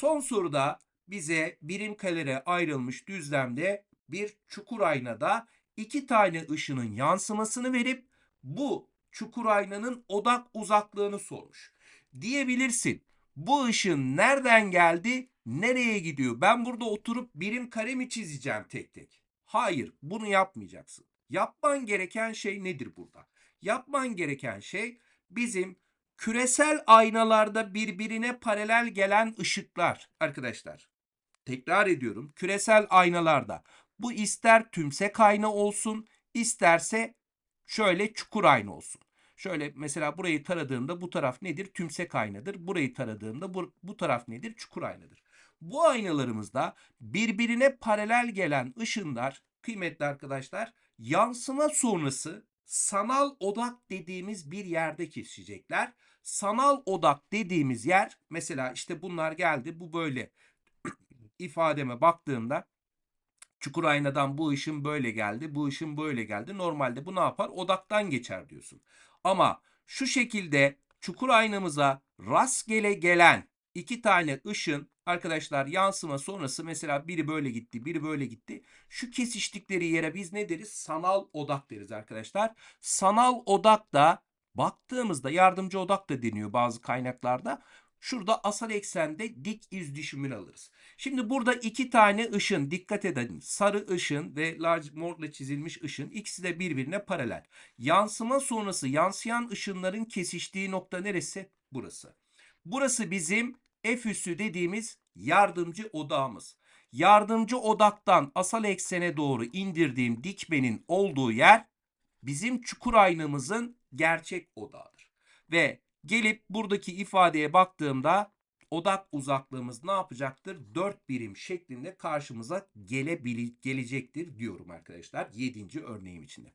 Son soruda bize birim karelere ayrılmış düzlemde bir çukur aynada iki tane ışının yansımasını verip bu çukur aynanın odak uzaklığını sormuş. Diyebilirsin bu ışın nereden geldi, nereye gidiyor? Ben burada oturup birim kare mi çizeceğim tek tek? Hayır, bunu yapmayacaksın. Yapman gereken şey nedir burada? Yapman gereken şey bizim küresel aynalarda birbirine paralel gelen ışıklar arkadaşlar. Tekrar ediyorum. Küresel aynalarda bu ister tümsek ayna olsun, isterse şöyle çukur ayna olsun. Şöyle mesela burayı taradığında bu taraf nedir? Tümsek aynadır. Burayı taradığında bu, bu taraf nedir? Çukur aynadır. Bu aynalarımızda birbirine paralel gelen ışınlar kıymetli arkadaşlar yansıma sonrası sanal odak dediğimiz bir yerde kesişecekler. Sanal odak dediğimiz yer mesela işte bunlar geldi bu böyle ifademe baktığımda çukur aynadan bu ışın böyle geldi, bu ışın böyle geldi. Normalde bu ne yapar? Odaktan geçer diyorsun. Ama şu şekilde çukur aynamıza rastgele gelen iki tane ışın arkadaşlar yansıma sonrası mesela biri böyle gitti, biri böyle gitti. Şu kesiştikleri yere biz ne deriz? Sanal odak deriz arkadaşlar. Sanal odak da baktığımızda yardımcı odak da deniyor bazı kaynaklarda. Şurada asal eksende dik iz düşümünü alırız. Şimdi burada iki tane ışın dikkat edin. Sarı ışın ve large morla çizilmiş ışın ikisi de birbirine paralel. Yansıma sonrası yansıyan ışınların kesiştiği nokta neresi? Burası. Burası bizim F üssü dediğimiz yardımcı odağımız. Yardımcı odaktan asal eksene doğru indirdiğim dikmenin olduğu yer bizim çukur aynamızın gerçek odağıdır. Ve gelip buradaki ifadeye baktığımda odak uzaklığımız ne yapacaktır? 4 birim şeklinde karşımıza gelecektir diyorum arkadaşlar 7. örneğim içinde.